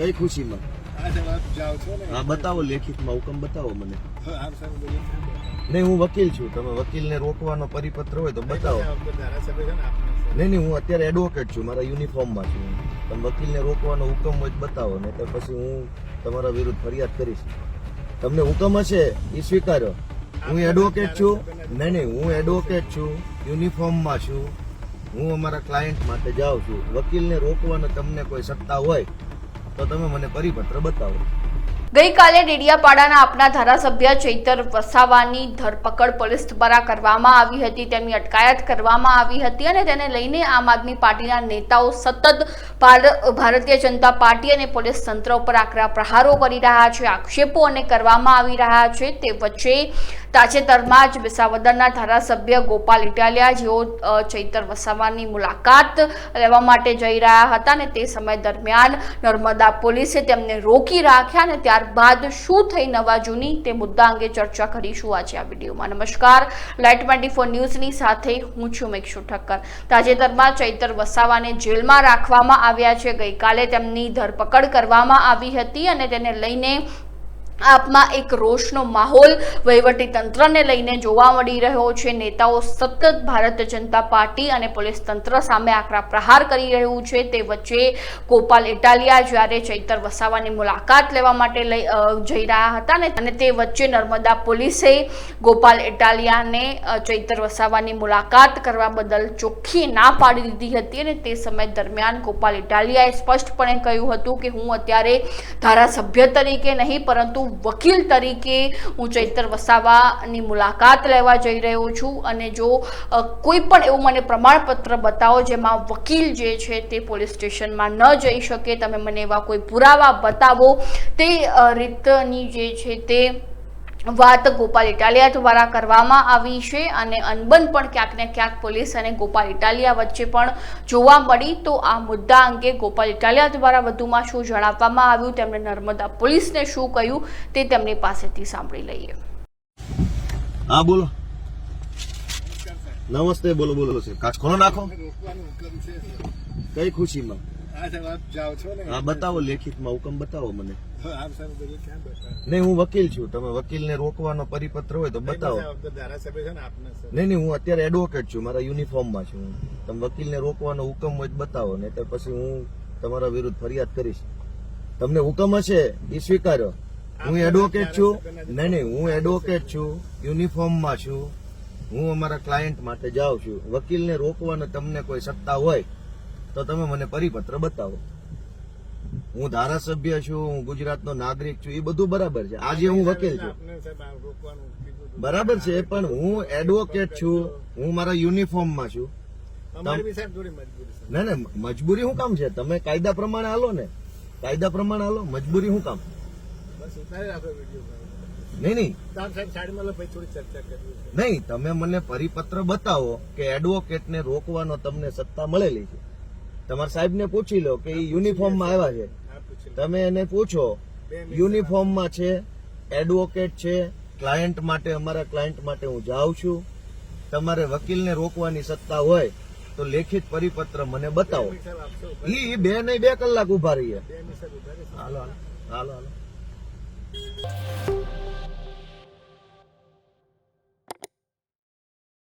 કઈ ખુશીમાં? હા બતાવો લેખિતમાં હુકમ બતાવો મને. નહીં હું વકીલ છું. તમે વકીલને રોકવાનો પરિપત્ર હોય તો બતાવો. નહીં નહીં હું અત્યારે એડવોકેટ છું. મારા યુનિફોર્મમાં છું તમે વકીલને રોકવાનો હુકમ હોય તો બતાવો. ને તો પછી હું તમારા વિરુદ્ધ ફરિયાદ કરીશ. તમને હુકમ હશે એ સ્વીકારો. હું એડવોકેટ છું. નહીં નહીં હું એડવોકેટ છું. યુનિફોર્મમાં છું. હું અમારા ક્લાયન્ટ માટે જાઉં છું. વકીલને રોકવાનો તમને કોઈ સત્તા હોય તો તમે મને પરિપત્ર બતાવો. ગઈકાલે ડેડિયાપાડાના આપના ધારાસભ્ય ચૈતર વસાવાની ધરપકડ પોલીસ દ્વારા કરવામાં આવી હતી. તેમની અટકાયત કરવામાં આવી હતી અને તેને લઈને આમ આદમી પાર્ટીના નેતાઓ સતત ભાર- ભારતીય જનતા પાર્ટી અને પોલીસ તંત્ર ઉપર આકરા પ્રહારો કરી રહ્યા છે, આક્ષેપો અને કરવામાં આવી રહ્યા છે. તે વચ્ચે તાજેતરમાં જ વિસાવદરના ધારાસભ્ય ગોપાલ ઇટાલિયા જેઓ ચૈતર વસાવાની મુલાકાત લેવા માટે જઈ રહ્યા હતા અને તે સમય દરમિયાન નર્મદા પોલીસે તેમને રોકી રાખ્યા અને ત્યારબાદ શું થઈ નવા જૂની તે મુદ્દા અંગે ચર્ચા કરીશું આજે આ વિડીયોમાં. નમસ્કાર. લાઇટ ટ્વેન્ટી ફોર ન્યૂઝની સાથે હું છું મેક્ષુ ઠક્કર. તાજેતરમાં ચૈતર વસાવાને જેલમાં રાખવામાં આવ્યા છે. ગઈકાલે તેમની ધરપકડ કરવામાં આવી હતી અને તેને લઈને આપમાં એક રોષનો માહોલ તંત્રને લઈને જોવા મળી રહ્યો છે. નેતાઓ સતત ભારતીય જનતા પાર્ટી અને પોલીસ તંત્ર સામે આકરા પ્રહાર કરી રહ્યું છે. તે વચ્ચે ગોપાલ ઇટાલિયા જ્યારે ચૈતર વસાવાની મુલાકાત લેવા માટે લઈ જઈ રહ્યા હતા ને, અને તે વચ્ચે નર્મદા પોલીસે ગોપાલ ઇટાલિયાને ચૈતર વસાવાની મુલાકાત કરવા બદલ ચોખ્ખી ના પાડી દીધી હતી અને તે સમય દરમિયાન ગોપાલ ઇટાલિયાએ સ્પષ્ટપણે કહ્યું હતું કે હું અત્યારે ધારાસભ્ય તરીકે નહીં, પરંતુ વકીલ તરીકે હું ચૈતર વસાવાની મુલાકાત લેવા જઈ રહ્યો છું અને જો કોઈ પણ એવું મને પ્રમાણપત્ર બતાવો જેમાં વકીલ જે છે તે પોલીસ સ્ટેશનમાં ન જઈ શકે, તમે મને એવા કોઈ પુરાવા બતાવો, તે રીતની જે છે તે વાત ગોપાલ ઇટાલિયા દ્વારા કરવામાં આવી છે અને અનબન પણ ક્યાંક ને ક્યાંક પોલીસ અને ગોપાલ ઇટાલિયા વચ્ચે પણ જોવા મળી. તો આ મુદ્દા અંગે ગોપાલ ઇટાલિયા દ્વારા વધુમાં શું જણાવવામાં આવ્યું, તેમણે નર્મદા પોલીસને શું કહ્યું તે તેમની પાસેથી સાંભળી લઈએ. હા, બોલો. નમસ્તે, બોલો બોલો કાચ ખોલો, નાખો. કઈ ખુશીમાં? હા બતાવો લેખિતમાં હુકમ બતાવો મને. નહીં હું વકીલ છું. તમે વકીલને રોકવાનો પરિપત્ર હોય તો બતાવો. ને. નહીં નહીં હું અત્યારે એડવોકેટ છું. મારા યુનિફોર્મમાં છું તમે વકીલને રોકવાનો હુકમ હોય તો બતાવો નહીં તો પછી હું તમારા વિરુદ્ધ ફરિયાદ કરીશ. તમને હુકમ હશે એ સ્વીકાર્યો હું એડવોકેટ છું. નહીં નહીં હું એડવોકેટ છું. યુનિફોર્મમાં છું. હું અમારા ક્લાયન્ટ માટે જાઉં છું. વકીલને રોકવાનો તમને કોઈ સત્તા હોય તો તમે મને પરિપત્ર બતાવો. હું ધારાસભ્ય છું હું ગુજરાતનો નાગરિક છું એ બધું બરાબર છે. આજે હું વકીલ છું. બરાબર છે પણ હું એડવોકેટ છું હું મારા યુનિફોર્મમાં છું. ના ના મજબૂરી શું કામ છે? તમે કાયદા પ્રમાણે હાલો ને. કાયદા પ્રમાણે હાલો મજબૂરી શું કામ. નહીં નહીં. નહીં તમે મને પરિપત્ર બતાવો કે એડવોકેટને રોકવાનો તમને સત્તા મળેલી છે. તમારા સાહેબને પૂછી લો કે એ યુનિફોર્મમાં આવ્યા છે. તમે એને પૂછો યુનિફોર્મમાં છે. એડવોકેટ છે ક્લાયન્ટ માટે અમારા ક્લાયન્ટ માટે હું જાઉં છું. તમારે વકીલને રોકવાની સત્તા હોય તો લેખિત પરિપત્ર મને બતાવો. એ બે નહીં બે કલાક ઊભા રહીએ. હાલો હાલો. હાલો હાલો.